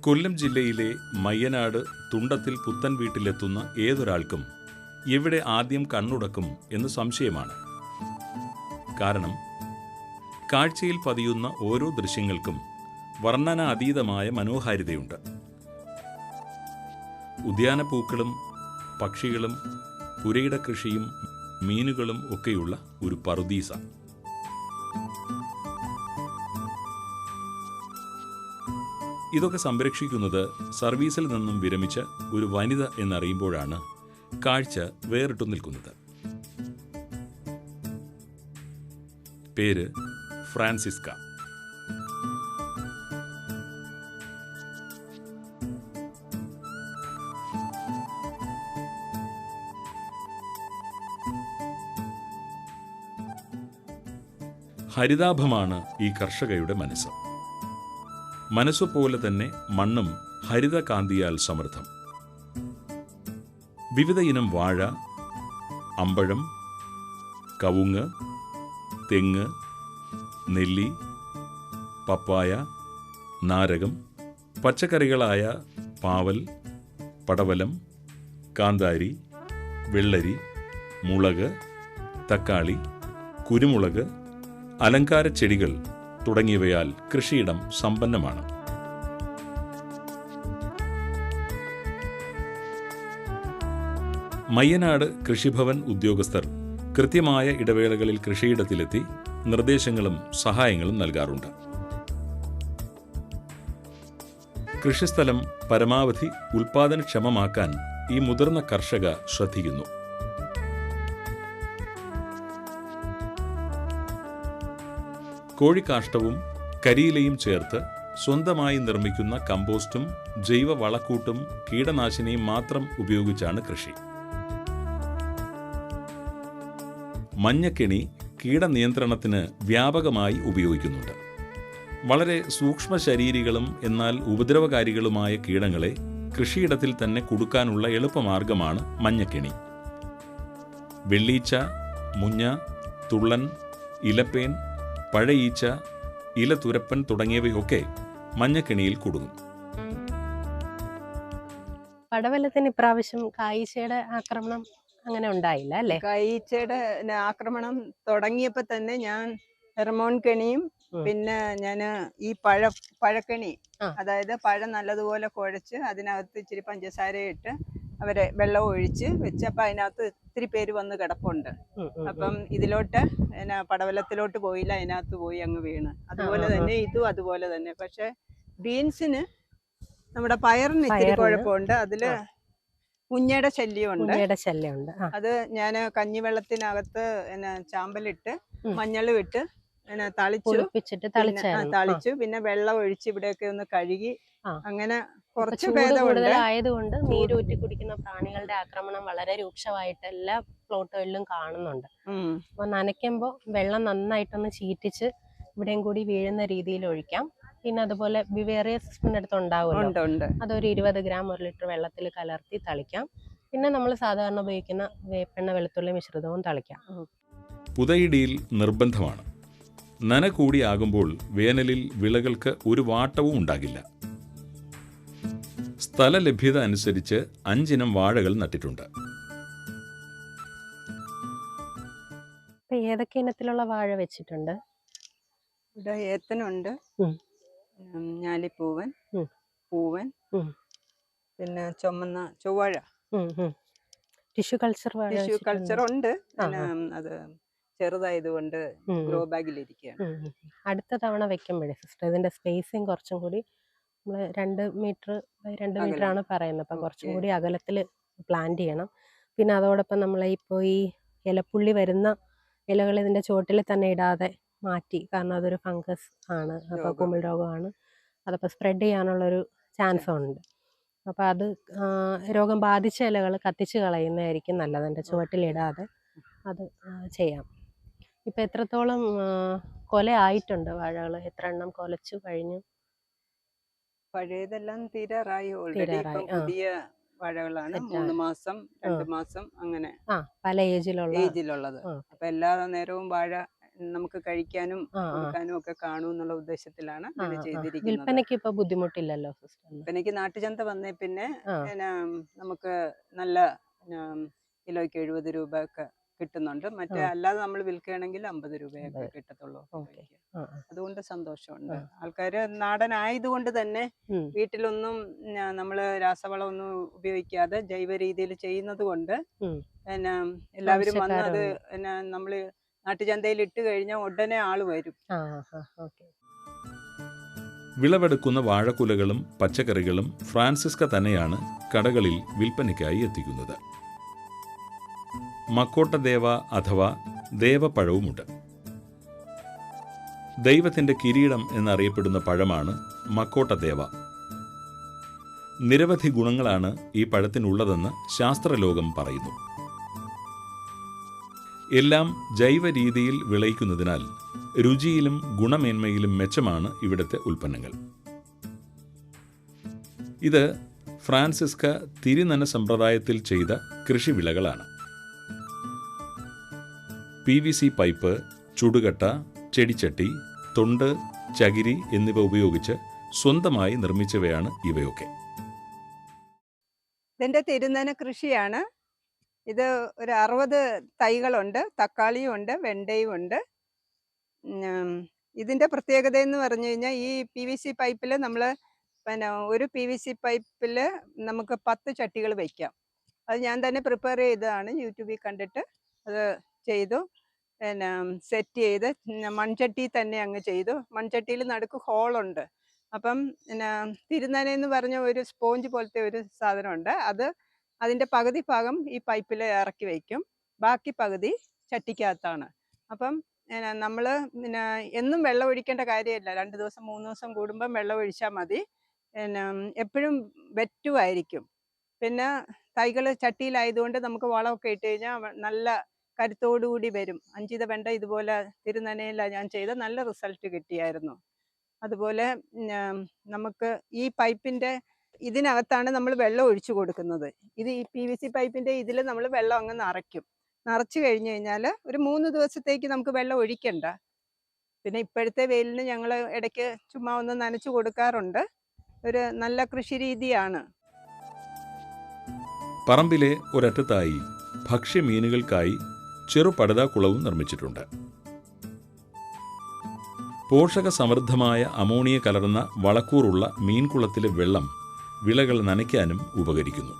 കൊല്ലം ജില്ലയിലെ മയ്യനാട് തുണ്ടത്തിൽ പുത്തൻ വീട്ടിലെത്തുന്ന ഏതൊരാൾക്കും എവിടെ ആദ്യം കണ്ണുടക്കും എന്ന് സംശയമാണ്. കാരണം കാഴ്ചയിൽ പതിയുന്ന ഓരോ ദൃശ്യങ്ങൾക്കും വർണനാതീതമായ മനോഹാരിതയുണ്ട്. ഉദ്യാനപ്പൂക്കളും പക്ഷികളും പുരയിട കൃഷിയും മീനുകളും ഒക്കെയുള്ള ഒരു പറുദീസ. ഇതൊക്കെ സംരക്ഷിക്കുന്നത് സർവീസിൽ നിന്നും വിരമിച്ച ഒരു വനിത എന്നറിയുമ്പോഴാണ് കാഴ്ച വേറിട്ടു നിൽക്കുന്നത്. പേര് ഫ്രാൻസിസ്ക. ഹരിതാഭമാണ് ഈ കർഷകയുടെ മനസ്സ്. മനസ്സുപോലെ തന്നെ മണ്ണും ഹരിതകാന്തിയാൽ സമൃദ്ധം. വിവിധ ഇനം വാഴ അമ്പഴം കവുങ്ങ് തെങ്ങ് നെല്ലി പപ്പായ നാരകം പച്ചക്കറികളായ പാവൽ പടവലം കാന്താരി വെള്ളരി മുളക് തക്കാളി കുരുമുളക് അലങ്കാര ചെടികൾ തുടങ്ങിയവയാൽ കൃഷിയിടം സമ്പന്നമാണ്. മയ്യനാട് കൃഷിഭവൻ ഉദ്യോഗസ്ഥർ കൃത്യമായ ഇടവേളകളിൽ കൃഷിയിടത്തിലെത്തി നിർദ്ദേശങ്ങളും സഹായങ്ങളും നൽകാറുണ്ട്. കൃഷിസ്ഥലം പരമാവധി ഉൽപാദനക്ഷമമാക്കാൻ ഈ മുതിർന്ന കർഷക ശ്രദ്ധിക്കുന്നു. കോഴിക്കാഷ്ടവും കരിയിലയും ചേർത്ത് സ്വന്തമായി നിർമ്മിക്കുന്ന കമ്പോസ്റ്റും ജൈവ വളക്കൂട്ടും കീടനാശിനിയും മാത്രം ഉപയോഗിച്ചാണ് കൃഷി. മഞ്ഞക്കെണി കീടനിയന്ത്രണത്തിന് വ്യാപകമായി ഉപയോഗിക്കുന്നുണ്ട്. വളരെ സൂക്ഷ്മ ശരീരികളും എന്നാൽ ഉപദ്രവകാരികളുമായ കീടങ്ങളെ കൃഷിയിടത്തിൽ തന്നെ കൊടുക്കാനുള്ള എളുപ്പമാർഗമാണ് മഞ്ഞക്കെണി. വെള്ളീച്ച മുഞ്ഞ തുള്ളൻ ഇലപ്പേൻ പഴയീച്ച ഇലതുരപ്പൻ തുടങ്ങിയവയൊക്കെ മഞ്ഞക്കിണിയിൽ കുടുങ്ങും പടവലത്തിന് ഇപ്രാവശ്യം കായ്ച്ചയുടെ ആക്രമണം അങ്ങനെ ഉണ്ടായില്ല അല്ലേ? കായീച്ചയുടെ ആക്രമണം തുടങ്ങിയപ്പോ തന്നെ ഞാൻ ഹെർമോൺ കെണിയും പിന്നെ ഞാൻ ഈ പഴ പഴക്കണി അതായത് പഴം നല്ലതുപോലെ കുഴച്ച് അതിനകത്ത് ഇച്ചിരി പഞ്ചസാര ഇട്ട് അവരെ വെള്ളം ഒഴിച്ച് വെച്ചപ്പോ അതിനകത്ത് ഒത്തിരി പേര് വന്ന് കിടപ്പുണ്ട്. അപ്പം ഇതിലോട്ട് എന്നാ പടവലത്തിലോട്ട് പോയില്ല അതിനകത്ത് പോയി അങ്ങ് വീണ്. അതുപോലെ. തന്നെ ഇതും അതുപോലെ തന്നെ. പക്ഷെ ബീൻസിന് നമ്മുടെ പയറിന് ഇത്തിരി കുഴപ്പമുണ്ട്. അതിൽ ആ. മുഞ്ഞയുടെ ശല്യമുണ്ട്. ശല്യമുണ്ട്. അത് ഞാൻ കഞ്ഞിവെള്ളത്തിനകത്ത് എന്നാ ചാമ്പലിട്ട് മഞ്ഞൾ ഇട്ട് പിന്നെ തളിച്ചു തളിച്ചു. പിന്നെ വെള്ളം ഒഴിച്ച് ഇവിടെയൊക്കെ ഒന്ന് കഴുകി അങ്ങനെ കുറച്ച് കൂടുതലായതുകൊണ്ട് നീരൂറ്റി കുടിക്കുന്ന പ്രാണികളുടെ ആക്രമണം വളരെ രൂക്ഷമായിട്ട് എല്ലാ പ്ലോട്ടുകളിലും കാണുന്നുണ്ട്. അപ്പൊ നനയ്ക്കുമ്പോൾ വെള്ളം നന്നായിട്ടൊന്ന് ചീറ്റിച്ച് ഇവിടെയും കൂടി വീഴുന്ന രീതിയിൽ ഒഴിക്കാം. പിന്നെ അതുപോലെ വിവേറിയ സിസ്റ്റിന്റെ അടുത്ത് ഉണ്ടാവുമല്ലോ ഉണ്ട് ഉണ്ട്. അതൊരു ഇരുപത് ഗ്രാം ഒരു ലിറ്റർ വെള്ളത്തിൽ കലർത്തി തളിക്കാം. പിന്നെ നമ്മൾ സാധാരണ ഉപയോഗിക്കുന്ന വേപ്പെണ്ണ വെളുത്തുള്ളി മിശ്രിതവും തളിക്കാം. പുതയിടിയിൽ നിർബന്ധമാണ്. നന കൂടിയാകുമ്പോൾ വേനലിൽ വിളകൾക്ക് ഒരു വാട്ടവും ഉണ്ടാകില്ല. സ്ഥലലഭ്യത അനുസരിച്ച് അഞ്ചിനം വാഴകൾ നട്ടിട്ടുണ്ട്. ഏതൊക്കെ ഇനത്തിലുള്ള വാഴ വെച്ചിട്ടുണ്ട്? ഇവിടെ ഏത്തനുണ്ട്. ഞാലിപ്പൂവൻ പൂവൻ പിന്നെ ചുമന്ന ചൊവ്വാഴ. ടിഷ്യൂ കൾച്ചർ വാഴ ടിഷ്യൂ കൾച്ചർ ഉണ്ട്. അത് ചെറുതായതുകൊണ്ട് ഗ്രോ ബാഗിലിരിക്കുകയാണ്. അടുത്ത തവണ വെക്കുമ്പോഴേ സിസ്റ്റർ ഇതിന്റെ സ്പേസിങ് കുറച്ചും കൂടി നമ്മൾ രണ്ട് മീറ്റർ ബൈ രണ്ട് മീറ്റർ ആണ് പറയുന്നത്. അപ്പം കുറച്ചും കൂടി അകലത്തിൽ പ്ലാന്റ് ചെയ്യണം. പിന്നെ അതോടൊപ്പം നമ്മൾ ഇപ്പോൾ ഈ ഇലപ്പുള്ളി വരുന്ന ഇലകൾ ഇതിന്റെ ചുവട്ടിൽ തന്നെ ഇടാതെ മാറ്റി കാരണം അതൊരു ഫംഗസ് ആണ്. അപ്പോൾ. കുമിൾ രോഗമാണ്. അതപ്പോൾ സ്പ്രെഡ് ചെയ്യാനുള്ളൊരു ചാൻസ്. ഉണ്ട് അപ്പോൾ അത് രോഗം ബാധിച്ച ഇലകൾ കത്തിച്ച് കളയുന്നതായിരിക്കും നല്ലത്. എന്റെ ചുവട്ടിലിടാതെ അത് ചെയ്യാം. ഇപ്പം എത്രത്തോളം കൊല ആയിട്ടുണ്ട് വാഴകൾ എത്ര എണ്ണം കൊലച്ചു കഴിഞ്ഞു? പഴയതെല്ലാം തീരാറായി. ഓൾറെഡി പുതിയ വാഴകളാണ് മൂന്ന് മാസം രണ്ട് മാസം അങ്ങനെ പല ഏജിലുള്ള ഏജിലുള്ളത്. അപ്പൊ എല്ലാ നേരവും വാഴ നമുക്ക് കഴിക്കാനും കൊടുക്കാനും ഒക്കെ കാണും എന്നുള്ള ഉദ്ദേശത്തിലാണ് ഇത് ചെയ്തിരിക്കുന്നത്. വിൽപ്പനയ്ക്ക് ഇപ്പൊ ബുദ്ധിമുട്ടില്ലല്ലോ എനിക്ക് നാട്ടുചന്ത വന്നേ പിന്നെ നമുക്ക് നല്ല കിലോയ്ക്ക് എഴുപത് രൂപ ഒക്കെ കിട്ടുന്നുണ്ട്. മറ്റേ അല്ലാതെ നമ്മൾ വിൽക്കുകയാണെങ്കിൽ അമ്പത് രൂപയൊക്കെ. കിട്ടത്തുള്ളൂ. അതുകൊണ്ട് സന്തോഷമുണ്ട്. ആൾക്കാര് നാടൻ ആയതുകൊണ്ട് തന്നെ വീട്ടിലൊന്നും നമ്മൾ നമ്മൾ രാസവളമൊന്നും ഉപയോഗിക്കാതെ ജൈവ രീതിയിൽ ചെയ്യുന്നത് കൊണ്ട് പിന്നെ എല്ലാവരും വന്ന് അത്. പിന്നെ നമ്മൾ നാട്ടുചന്തയിൽ ഇട്ട് കഴിഞ്ഞാൽ ഉടനെ ആൾ വരും. വിളവെടുക്കുന്ന വാഴക്കുലകളും പച്ചക്കറികളും ഫ്രാൻസിസ്ക തന്നെയാണ് കടകളിൽ വിൽപ്പനയ്ക്കായി എത്തിക്കുന്നത്. മക്കോട്ടദേവ അഥവാ ദേവപ്പഴവുമുണ്ട് ദൈവത്തിന്റെ കിരീടം എന്നറിയപ്പെടുന്ന പഴമാണ് മക്കോട്ടദേവ. നിരവധി ഗുണങ്ങളാണ് ഈ പഴത്തിനുള്ളതെന്ന് ശാസ്ത്രലോകം പറയുന്നു. എല്ലാം ജൈവ രീതിയിൽ വിളയിക്കുന്നതിനാൽ രുചിയിലും ഗുണമേന്മയിലും മെച്ചമാണ് ഇവിടുത്തെ ഉൽപ്പന്നങ്ങൾ. ഇത് ഫ്രാൻസിസ്ക തിരുനന സമ്പ്രദായത്തിൽ ചെയ്ത കൃഷിവിളകളാണ്. പി വി സി പൈപ്പ് ചുടുകട്ട ചെടിച്ചട്ടി തൊണ്ട് ചകിരി എന്നിവ ഉപയോഗിച്ച് സ്വന്തമായി നിർമ്മിച്ചവയാണ് ഇവയൊക്കെ. ഇതിന്റെ തിരുനന കൃഷിയാണ്. ഇത് ഒരു അറുപത് തൈകളുണ്ട് തക്കാളിയും ഉണ്ട് വെണ്ടയും ഉണ്ട് ഇതിന്റെ പ്രത്യേകത എന്ന് പറഞ്ഞു കഴിഞ്ഞാൽ ഈ പി വി സി പൈപ്പിൽ നമ്മൾ പിന്നെ ഒരു പി വി സി പൈപ്പിൽ നമുക്ക് പത്ത് ചട്ടികൾ വയ്ക്കാം അത് ഞാൻ തന്നെ പ്രിപ്പയർ ചെയ്തതാണ് യൂട്യൂബിൽ കണ്ടിട്ട്. അത് ചെയ്തു. പിന്നെ സെറ്റ് ചെയ്ത് മൺചട്ടി തന്നെ അങ്ങ് ചെയ്തു. മൺചട്ടിയിൽ നടുക്ക് ഹോളുണ്ട്. അപ്പം പിന്നെ തിരുനന എന്ന് പറഞ്ഞ ഒരു സ്പോഞ്ച് പോലത്തെ ഒരു സാധനമുണ്ട്. അത് അതിന്റെ പകുതി ഭാഗം ഈ പൈപ്പിൽ ഇറക്കി വയ്ക്കും. ബാക്കി പകുതി ചട്ടിക്കകത്താണ്. അപ്പം നമ്മൾ പിന്നെ എന്നും വെള്ളം ഒഴിക്കേണ്ട കാര്യമില്ല. രണ്ട് ദിവസം മൂന്ന് ദിവസം കൂടുമ്പം വെള്ളം ഒഴിച്ചാൽ മതി. പിന്നെ എപ്പോഴും വെറ്റുമായിരിക്കും. പിന്നെ തൈകൾ ചട്ടിയിലായതുകൊണ്ട് നമുക്ക് വളമൊക്കെ ഇട്ട് കഴിഞ്ഞാൽ നല്ല കരുത്തോടുകൂടി വരും. അഞ്ചിത വെണ്ട ഇതുപോലെ തിരുനനയിലാണ് ഞാൻ ചെയ്ത നല്ല റിസൾട്ട് കിട്ടിയായിരുന്നു. അതുപോലെ നമുക്ക് ഈ പൈപ്പിന്റെ ഇതിനകത്താണ് നമ്മൾ വെള്ളം ഒഴിച്ചു കൊടുക്കുന്നത്. ഇത് ഈ പി വി സി പൈപ്പിന്റെ ഇതിൽ നമ്മൾ വെള്ളം അങ്ങ് നിറയ്ക്കും. നിറച്ച് കഴിഞ്ഞ് കഴിഞ്ഞാൽ ഒരു മൂന്ന് ദിവസത്തേക്ക് നമുക്ക് വെള്ളം ഒഴിക്കണ്ട. പിന്നെ ഇപ്പോഴത്തെ വെയിലിന് ഞങ്ങൾ ഇടയ്ക്ക് ചുമ്മാ ഒന്ന് നനച്ചു കൊടുക്കാറുണ്ട്. ഒരു നല്ല കൃഷി രീതിയാണ്. പറമ്പിലെ ഒരറ്റത്തായി ഭക്ഷ്യമീനുകൾക്കായി ചെറു പടുതാക്കുളവും നിർമ്മിച്ചിട്ടുണ്ട്. പോഷക സമൃദ്ധമായ അമോണിയ കലർന്ന വളക്കൂറുള്ള മീൻകുളത്തിലെ വെള്ളം വിളകൾ നനയ്ക്കാനും ഉപകരിക്കുന്നു.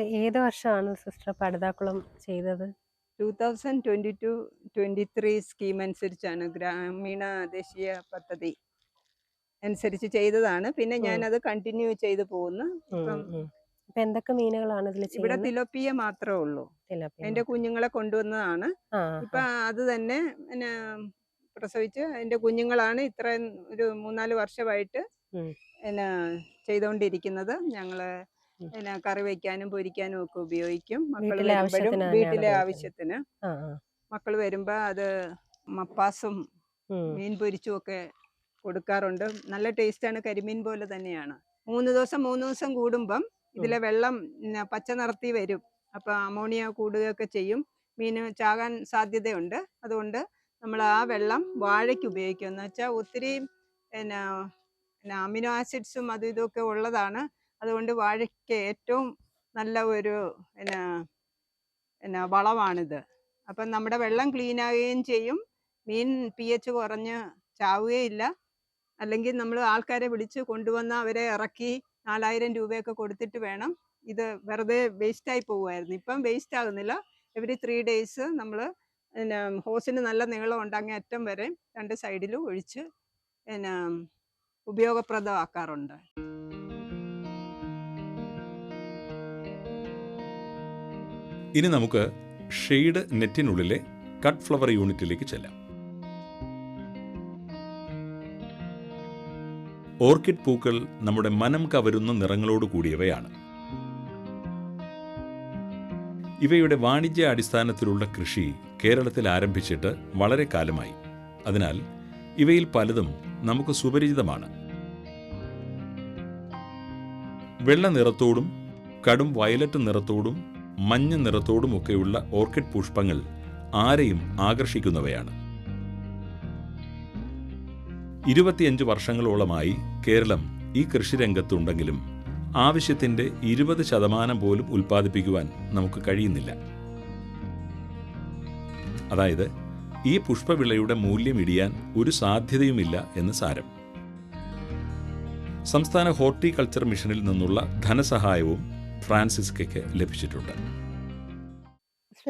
ഏത് വർഷമാണ് സിസ്റ്റർ പടുതാക്കുളം ചെയ്തത്? Two thousand twenty to twenty three scheme അനുസരിച്ചാണ് ഗ്രാമീണ ദേശീയ പദ്ധതി അനുസരിച്ച് ചെയ്തതാണ്. പിന്നെ. ഞാനത് കണ്ടിന്യൂ ചെയ്തു പോകുന്നു. എന്തൊക്കെ മീനുകളാണ് ഇതിൽ ഇവിടെ തിലോപ്പിയ മാത്രമേ ഉള്ളൂ. എന്റെ കുഞ്ഞുങ്ങളെ കൊണ്ടുവന്നതാണ്. ഇപ്പൊ അത് തന്നെ പിന്നെ പ്രസവിച്ച് എന്റെ കുഞ്ഞുങ്ങളാണ് ഇത്രയും ഒരു മൂന്നാൽ വർഷമായിട്ട്. പിന്നെ ചെയ്തുകൊണ്ടിരിക്കുന്നത് ഞങ്ങൾ പിന്നെ കറി വയ്ക്കാനും പൊരിക്കാനും ഒക്കെ ഉപയോഗിക്കും. മക്കൾ വീട്ടിലെ വരുമ്പോഴും ആവശ്യത്തിന് വീട്ടിലെ. ആവശ്യത്തിന്. മക്കൾ വരുമ്പോ അത് മപ്പാസും മീൻ പൊരിച്ചും ഒക്കെ കൊടുക്കാറുണ്ട്. നല്ല ടേസ്റ്റാണ്. കരിമീൻ പോലെ തന്നെയാണ്. മൂന്ന് ദിവസം മൂന്ന് ദിവസം കൂടുമ്പം ഇതിലെ വെള്ളം പച്ച നിറത്തി വരും. അപ്പൊ അമോണിയ കൂടുകയൊക്കെ ചെയ്യും. മീന് ചാകാൻ സാധ്യതയുണ്ട്. അതുകൊണ്ട് നമ്മൾ ആ വെള്ളം വാഴയ്ക്ക് ഉപയോഗിക്കും. എന്ന് വെച്ചാൽ ഒത്തിരി പിന്നെ അമിനോ ആസിഡ്സും അതും ഇതൊക്കെ ഉള്ളതാണ്. അതുകൊണ്ട് വാഴയ്ക്ക് ഏറ്റവും നല്ല ഒരു പിന്നെ പിന്നെ വളമാണിത്. അപ്പം നമ്മുടെ വെള്ളം ക്ലീൻ ആവുകയും ചെയ്യും. മീൻ പി എച്ച് കുറഞ്ഞ് ചാവുകയില്ല. അല്ലെങ്കിൽ നമ്മൾ ആൾക്കാരെ വിളിച്ച് കൊണ്ടുവന്ന് അവരെ ഇറക്കി നാലായിരം രൂപയൊക്കെ കൊടുത്തിട്ട് വേണം ഇത് വെറുതെ വേസ്റ്റായി പോകുമായിരുന്നു ഇപ്പം വേസ്റ്റ് ആകുന്നില്ല എവറി ത്രീ ഡേയ്സ് നമ്മൾ പിന്നെ ഹോസിന് നല്ല നീളം ഉണ്ട് അങ്ങേ അറ്റം വരെ രണ്ട് സൈഡിലും ഒഴിച്ച് പിന്നെ ഉപയോഗപ്രദമാക്കാറുണ്ട്. ഇനി നമുക്ക് ഷെയ്ഡ് നെറ്റിനുള്ളിലെ കട്ട് ഫ്ലവർ യൂണിറ്റിലേക്ക് ചെല്ലാം. ഓർക്കിഡ് പൂക്കൾ നമ്മുടെ മനം കവരുന്ന നിറങ്ങളോട് കൂടിയവയാണ്. ഇവയുടെ വാണിജ്യ അടിസ്ഥാനത്തിലുള്ള കൃഷി കേരളത്തിൽ ആരംഭിച്ചിട്ട് വളരെ കാലമായി. അതിനാൽ ഇവയിൽ പലതും നമുക്ക് സുപരിചിതമാണ്. വെള്ള നിറത്തോടും കടും വയലറ്റ് നിറത്തോടും മഞ്ഞ നിറത്തോടുമൊക്കെയുള്ള ഓർക്കിഡ് പുഷ്പങ്ങൾ ആരെയും ആകർഷിക്കുന്നവയാണ്. ഇരുപത്തിയഞ്ച് വർഷങ്ങളോളമായി കേരളം ഈ കൃഷിരംഗത്തുണ്ടെങ്കിലും ആവശ്യത്തിന്റെ ഇരുപത് ശതമാനം പോലും ഉൽപ്പാദിപ്പിക്കുവാൻ നമുക്ക് കഴിയുന്നില്ല. അതായത് ഈ പുഷ്പവിളയുടെ മൂല്യം ഇടിയാൻ ഒരു സാധ്യതയുമില്ല എന്ന് സാരം. സംസ്ഥാന ഹോർട്ടിക്കൾച്ചർ മിഷനിൽ നിന്നുള്ള ധനസഹായവും ഫ്രാൻസിസ്കയ്ക്ക് ലഭിച്ചിട്ടുണ്ട്.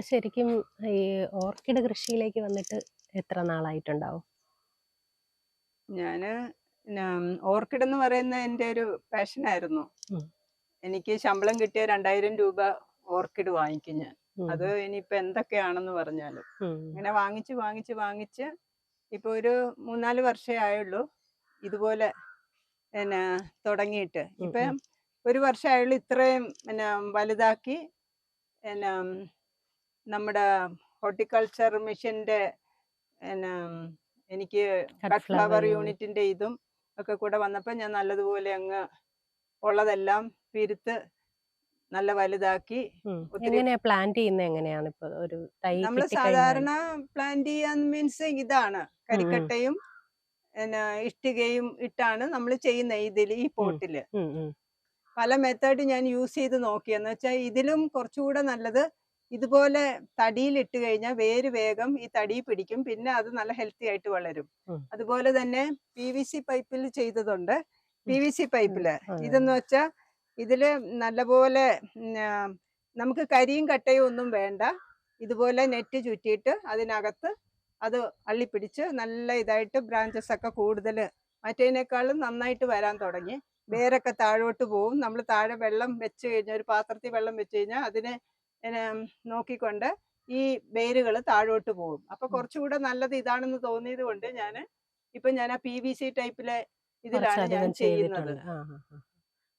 ശരിക്കും ഈ ഓർക്കിഡ് കൃഷിയിലേക്ക് വന്നിട്ട് എത്ര നാളായിട്ടുണ്ടാവും? ഞാൻ ഓർക്കിഡ് എന്ന് പറയുന്ന എന്റെ ഒരു പാഷൻ ആയിരുന്നു എനിക്ക് ശമ്പളം കിട്ടിയ രണ്ടായിരം രൂപ ഓർക്കിഡ് വാങ്ങിക്കും ഞാൻ. അത് ഇനിയിപ്പോ എന്തൊക്കെയാണെന്ന് പറഞ്ഞാലും. ഇങ്ങനെ വാങ്ങിച്ച് വാങ്ങിച്ച് വാങ്ങിച്ച് ഇപ്പൊ ഒരു മൂന്നാൽ വർഷമേ ആയുള്ളൂ ഇതുപോലെ പിന്നെ തുടങ്ങിയിട്ട് ഇപ്പൊ. ഒരു വർഷമായുള്ളൂ ഇത്രയും പിന്നെ വലുതാക്കി പിന്നെ നമ്മുടെ ഹോർട്ടിക്കൾച്ചർ മിഷന്റെ പിന്നെ എനിക്ക് കട്ട് ഫ്ലവർ യൂണിറ്റിന്റെ ഇതും ഒക്കെ കൂടെ വന്നപ്പോൾ ഞാൻ നല്ലതുപോലെ അങ്ങ് ഉള്ളതെല്ലാം പിരുത്ത് നല്ല വലുതാക്കി എങ്ങനെയാ പ്ലാന്റ് ചെയ്യുന്നത് എങ്ങനെയാണ് ഇപ്പൊ? ഒരു തൈ നമ്മൾ സാധാരണ പ്ലാന്റ് ചെയ്യാൻ മീൻസ് ഇതാണ്. കരിക്കട്ടയും പിന്നെ ഇഷ്ടികയും ഇട്ടാണ് നമ്മൾ ചെയ്യുന്ന ഇതിൽ ഈ പോട്ടിൽ. പല മെത്തേഡ് ഞാൻ യൂസ് ചെയ്ത് നോക്കിയെന്ന് വെച്ചാൽ ഇതിലും കുറച്ചുകൂടെ നല്ലത് ഇതുപോലെ തടിയിലിട്ട് കഴിഞ്ഞാൽ വേര് വേഗം ഈ തടി പിടിക്കും. പിന്നെ അത് നല്ല ഹെൽത്തി ആയിട്ട് വളരും. അതുപോലെ തന്നെ പി വി സി പൈപ്പിൽ ചെയ്തതുണ്ട്. പി വി സി പൈപ്പിൽ ഇതെന്ന് വെച്ചാൽ ഇതിൽ നല്ലപോലെ നമുക്ക് കരിയും കട്ടയും ഒന്നും വേണ്ട. ഇതുപോലെ നെറ്റ് ചുറ്റിയിട്ട് അതിനകത്ത് അത് അള്ളിപ്പിടിച്ച് നല്ല ഇതായിട്ട് ബ്രാഞ്ചസ് ഒക്കെ കൂടുതൽ മറ്റേതിനേക്കാളും നന്നായിട്ട് വരാൻ തുടങ്ങി. വേരൊക്കെ താഴോട്ട് പോവും. നമ്മൾ താഴെ വെള്ളം വെച്ച് കഴിഞ്ഞാൽ ഒരു പാത്രത്തിൽ വെള്ളം വെച്ച് കഴിഞ്ഞാൽ അതിനെ നോക്കിക്കൊണ്ട് ഈ വേരുകൾ താഴോട്ട് പോകും. അപ്പൊ കുറച്ചുകൂടെ നല്ലത് ഇതാണെന്ന് തോന്നിയത് കൊണ്ട് ഞാൻ ഇപ്പൊ ഞാൻ ആ പി വി സി ടൈപ്പിലെ ഇതിലാണ് ഞാൻ ചെയ്യുന്നത്.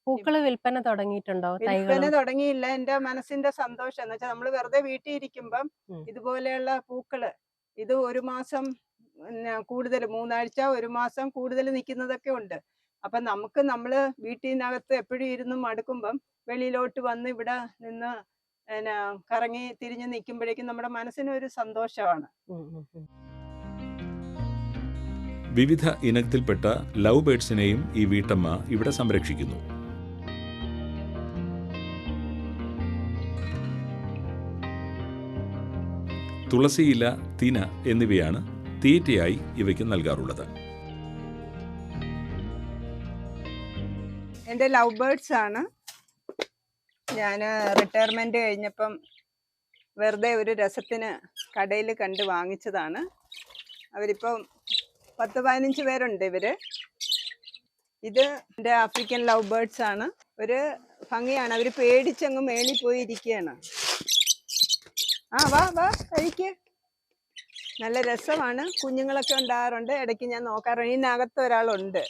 പൂക്കൾ വിൽപ്പന തുടങ്ങിയിട്ടുണ്ടോ? വിൽപ്പന തുടങ്ങിയില്ല. എന്റെ മനസ്സിന്റെ സന്തോഷം. എന്ന് വെച്ചാൽ നമ്മൾ വെറുതെ വീട്ടിൽ ഇരിക്കുമ്പം ഇതുപോലെയുള്ള പൂക്കൾ ഇത് ഒരു മാസം കൂടുതൽ മൂന്നാഴ്ച ഒരു മാസം കൂടുതൽ നിൽക്കുന്നതൊക്കെ ഉണ്ട്. അപ്പൊ നമുക്ക് നമ്മൾ വീട്ടിനകത്ത് എപ്പോഴും ഇരുന്ന് മടുക്കുമ്പം വെളിയിലോട്ട് വന്ന് ഇവിടെ നിന്ന് പിന്നെ കറങ്ങി തിരിഞ്ഞ് നിൽക്കുമ്പോഴേക്കും നമ്മുടെ മനസ്സിന് ഒരു സന്തോഷമാണ്. വിവിധ ഇനത്തിൽപ്പെട്ട ലവ് ബേഡ്സിനെയും ഈ വീട്ടമ്മ ഇവിടെ സംരക്ഷിക്കുന്നു. തുളസിയില തിന എന്നിവയാണ് തീറ്റയായി ഇവയ്ക്ക് നൽകാറുള്ളത്. എന്റെ ലവ് ബേർഡ്സ് ആണ് ഞാൻ റിട്ടയർമെന്റ് കഴിഞ്ഞപ്പം വെറുതെ ഒരു രസത്തിന് കടയിൽ കണ്ട് വാങ്ങിച്ചതാണ്. അവരിപ്പം പത്ത് പതിനഞ്ച് പേരുണ്ട് ഇവർ ഇത് എന്റെ ആഫ്രിക്കൻ ലവ് ബേർഡ്സ് ആണ്. ഒരു ഭംഗിയാണ്. അവർ പേടിച്ചങ്ങ് മേളിൽ പോയി ഇരിക്കുകയാണ്. ആ വാ വാ കഴിക്ക്. നല്ല രസമാണ്. കുഞ്ഞുങ്ങളൊക്കെ ഉണ്ടാകാറുണ്ട്. ഇടയ്ക്ക് ഞാൻ നോക്കാറുണ്ട്. ഇതിനകത്ത് ഒരാളുണ്ട്.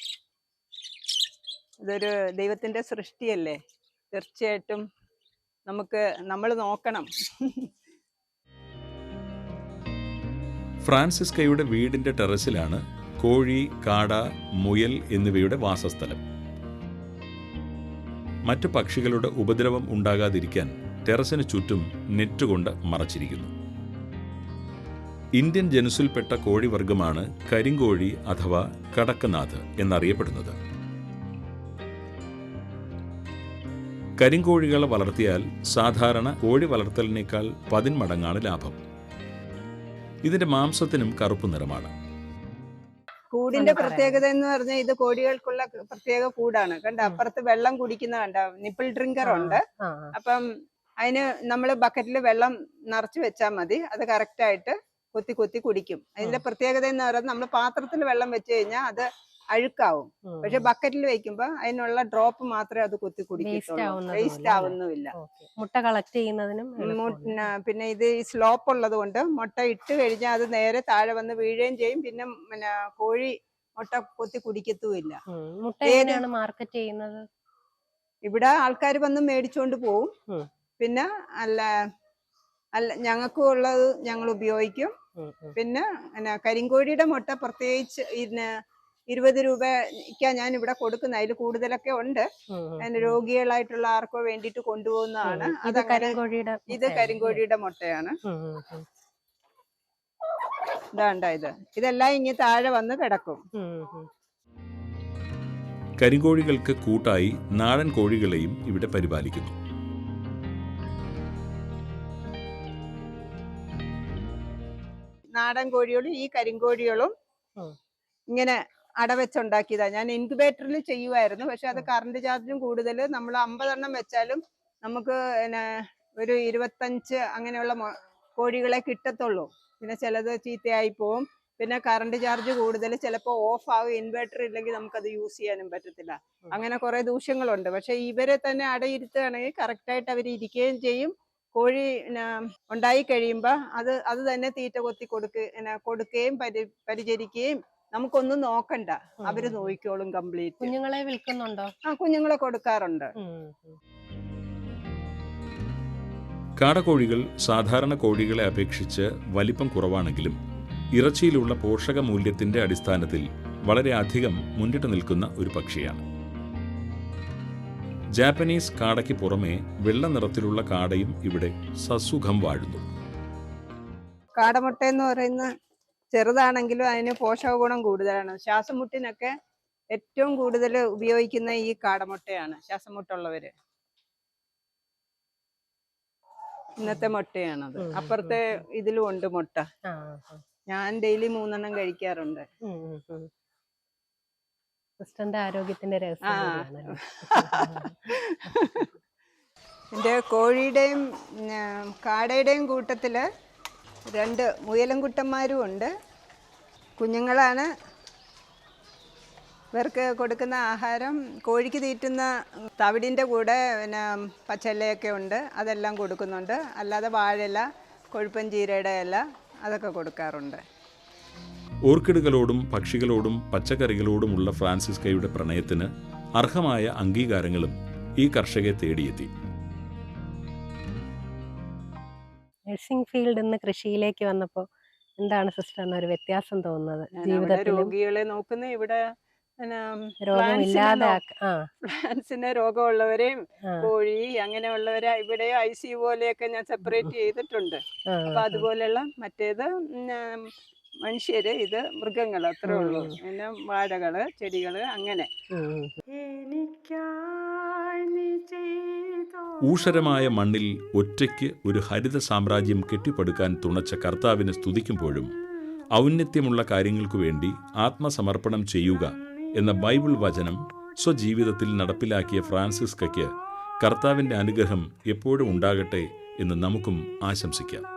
ഇതൊരു ദൈവത്തിന്റെ സൃഷ്ടിയല്ലേ? തീർച്ചയായിട്ടും നമുക്ക് നമ്മൾ നോക്കണം. ഫ്രാൻസിസ്കയുടെ വീടിന്റെ ടെറസിലാണ് കോഴി കാട മുയൽ എന്നിവയുടെ വാസസ്ഥലം. മറ്റു പക്ഷികളുടെ ഉപദ്രവം ഉണ്ടാകാതിരിക്കാൻ ടെറസിന് ചുറ്റും നെറ്റ് കൊണ്ട് മറച്ചിരിക്കുന്നു. ഇന്ത്യൻ ജനുസിൽപ്പെട്ട കോഴിവർഗമാണ് കരിങ്കോഴി അഥവാ കടക്കനാഥ് എന്നറിയപ്പെടുന്നത്. കരിങ്കോഴികളെ വളർത്തിയാൽ സാധാരണ കോഴി വളർത്തലിനേക്കാൾ പതിന്മടങ്ങാണ് ലാഭം. ഇതിന്റെ മാംസത്തിനും കറുപ്പ് നിറമാണ്. കൂടിന്റെ പ്രത്യേകത എന്ന് പറഞ്ഞാൽ ഇത് കോഴികൾക്കുള്ള പ്രത്യേക കൂടാണ്. കണ്ട അപ്പുറത്ത് വെള്ളം കുടിക്കുന്ന കണ്ട നിപ്പിൾ ഡ്രിങ്കർ ഉണ്ട്. അപ്പം അതിന് നമ്മൾ ബക്കറ്റിൽ വെള്ളം നിറച്ചു വെച്ചാൽ മതി. അത് കറക്റ്റ് ആയിട്ട് കൊത്തി കൊത്തി കുടിക്കും. അതിന്റെ പ്രത്യേകത എന്ന് പറയുന്നത് നമ്മൾ പാത്രത്തിൽ വെള്ളം വെച്ച് കഴിഞ്ഞാൽ അത് അഴുക്കാവും. പക്ഷെ ബക്കറ്റിൽ വെക്കുമ്പോൾ അതിനുള്ള ഡ്രോപ്പ് മാത്രമേ അത് കുത്തി കുടിക്കത്തുള്ളൂ. വേസ്റ്റ് ആവുന്നുമില്ല. മുട്ട കളക്ട് ചെയ്യുന്നതിനും പിന്നെ ഇത് സ്ലോപ്പ് ഉള്ളത് കൊണ്ട് മുട്ട ഇട്ട് കഴിഞ്ഞാൽ അത് നേരെ താഴെ വന്ന് വീഴുകയും ചെയ്യും. പിന്നെ പിന്നെ കോഴി മുട്ട കൊത്തി കുടിക്കത്തുമില്ല. ഉം. മുട്ട എങ്ങനെയാണ് മാർക്കറ്റ് ചെയ്യുന്നത്? ഇവിടെ ആൾക്കാർ വന്ന് മേടിച്ചോണ്ട് പോവും. പിന്നെ അല്ല അല്ല ഞങ്ങൾക്കും ഉള്ളത് ഞങ്ങൾ ഉപയോഗിക്കും. പിന്നെ കരിങ്കോഴിയുടെ മുട്ട പ്രത്യേകിച്ച് ഇതിന് ഇരുപത് രൂപയ്ക്കാ ഞാൻ ഇവിടെ കൊടുക്കുന്ന അതിൽ കൂടുതലൊക്കെ ഉണ്ട്. രോഗികളായിട്ടുള്ള ആർക്കോ വേണ്ടിയിട്ട് കൊണ്ടുപോകുന്നതാണ് ഇത് കരിങ്കോഴിയുടെ ഇത് മുട്ടയാണ്. കരിങ്കോഴിയുടെ. ഇതാണ്ട ഇത് ഇതെല്ലാം ഇനി താഴെ വന്ന് കിടക്കും. കരിങ്കോഴികൾക്ക് കൂട്ടായി നാടൻ കോഴികളെയും ഇവിടെ പരിപാലിക്കുന്നു നാടൻ കോഴികളും ഈ കരിങ്കോഴികളും ഇങ്ങനെ അടവെച്ചുണ്ടാക്കിയതാ. ഞാൻ ഇൻക്യുബേറ്ററിൽ ചെയ്യുമായിരുന്നു പക്ഷെ അത്. കറണ്ട് ചാർജും കൂടുതൽ നമ്മൾ അമ്പതെണ്ണം വെച്ചാലും നമുക്ക് പിന്നെ ഒരു ഇരുപത്തഞ്ച് അങ്ങനെയുള്ള കോഴികളെ കിട്ടത്തുള്ളൂ. പിന്നെ ചിലത് ചീത്തയായി പോവും. പിന്നെ കറണ്ട് ചാർജ് കൂടുതൽ ചിലപ്പോൾ ഓഫ് ആവും. ഇൻവെർട്ടർ ഇല്ലെങ്കിൽ നമുക്കത് യൂസ് ചെയ്യാനും പറ്റത്തില്ല. അങ്ങനെ കുറെ ദൂഷ്യങ്ങളുണ്ട്. പക്ഷെ ഇവരെ തന്നെ അടയിരുത്തുകയാണെങ്കിൽ കറക്റ്റായിട്ട് അവർ ഇരിക്കുകയും ചെയ്യും. കോഴി ഉണ്ടായി കഴിയുമ്പോൾ അത് അത് തന്നെ തീറ്റ കൊത്തി കൊടുക്കുക കൊടുക്കുകയും പരി പരിചരിക്കുകയും നമുക്കൊന്നും നോക്കണ്ട. അവർ. നോക്കിക്കോളും കംപ്ലീറ്റ്. കുഞ്ഞുങ്ങളെ വിൽക്കുന്നുണ്ടോ? ആ കുഞ്ഞുങ്ങളെ കൊടുക്കാറുണ്ട്. കാടക്കോഴികൾ സാധാരണ കോഴികളെ അപേക്ഷിച്ച് വലിപ്പം കുറവാണെങ്കിലും ഇറച്ചിയിലുള്ള പോഷക മൂല്യത്തിന്റെ അടിസ്ഥാനത്തിൽ വളരെ അധികം മുന്നിട്ട് നിൽക്കുന്ന ഒരു പക്ഷിയാണ്. ജാപ്പനീസ് കാടയ്ക്ക് പുറമെ വെള്ള നിറത്തിലുള്ള കാടയും ഇവിടെ സസുഖം വാഴുന്നു. കാടമുട്ട എന്ന് പറയുന്ന ചെറുതാണെങ്കിലും അതിന് പോഷക ഗുണം കൂടുതലാണ്. ശ്വാസമുട്ടിനൊക്കെ ഏറ്റവും കൂടുതൽ ഉപയോഗിക്കുന്ന ഈ കാടമുട്ടയാണ് ശ്വാസമുട്ടുള്ളവര്. ഇന്നത്തെ മുട്ടയാണത്. അപ്പുറത്തെ ഇതിലും ഉണ്ട് മുട്ട. ഞാൻ ഡെയിലി മൂന്നെണ്ണം കഴിക്കാറുണ്ട്. സിസ്റ്ററിന്റെ ആരോഗ്യത്തിന്റെ രഹസ്യം ആ. കോഴിയുടെയും കാടയുടെയും കൂട്ടത്തിൽ രണ്ട് മുയലൻകുട്ടന്മാരും ഉണ്ട്. കുഞ്ഞുങ്ങളാണ്. ഇവർക്ക് കൊടുക്കുന്ന ആഹാരം കോഴിക്ക് തീറ്റുന്ന തവിടിന്റെ കൂടെ പിന്നെ പച്ചലയൊക്കെ ഉണ്ട്. അതെല്ലാം കൊടുക്കുന്നുണ്ട്. അല്ലാതെ വാഴയില കൊഴുപ്പൻ ജീരയുടെ ഇല അതൊക്കെ കൊടുക്കാറുണ്ട്. ഓർക്കിഡുകളോടും പക്ഷികളോടും പച്ചക്കറികളോടുമുള്ള ഫ്രാൻസിസ്കയുടെ പ്രണയത്തിന് അർഹമായ അംഗീകാരങ്ങളും ഈ കർഷകയെ തേടിയെത്തി. നഴ്സിംഗ് ഫീൽഡിൽ നിന്ന് കൃഷിയിലേക്ക് വന്നപ്പോൾ എന്താണ് സിസ്റ്ററിന് ഒരു വ്യത്യാസം തോന്നുന്നത് ജീവിതത്തിൽ രോഗികളെ നോക്കുന്ന ഇവിടെ രോഗമില്ലാതെ പ്ലാന്റ്സിന് രോഗമുള്ളവരെയും കോഴി അങ്ങനെയുള്ളവരെ ഇവിടെ ഐ സി പോലെയൊക്കെ ഞാൻ സെപ്പറേറ്റ് ചെയ്തിട്ടുണ്ട്. അപ്പൊ അതുപോലെയുള്ള മറ്റേത് മനുഷ്യര് ഇത് മൃഗങ്ങൾ അത്രേ ഉള്ളൂ. പിന്നെ വാഴകൾ ചെടികൾ അങ്ങനെ. ഊഷരമായ മണ്ണിൽ ഒറ്റയ്ക്ക് ഒരു ഹരിത സാമ്രാജ്യം കെട്ടിപ്പടുക്കാൻ തുണച്ച കർത്താവിനെ സ്തുതിക്കുമ്പോഴും ഔന്നത്യമുള്ള കാര്യങ്ങൾക്കു വേണ്ടി ആത്മസമർപ്പണം ചെയ്യുക എന്ന ബൈബിൾ വചനം സ്വജീവിതത്തിൽ നടപ്പിലാക്കിയ ഫ്രാൻസിസ്കയ്ക്ക് കർത്താവിന്റെ അനുഗ്രഹം എപ്പോഴും ഉണ്ടാകട്ടെ എന്ന് നമുക്കും ആശംസിക്കാം.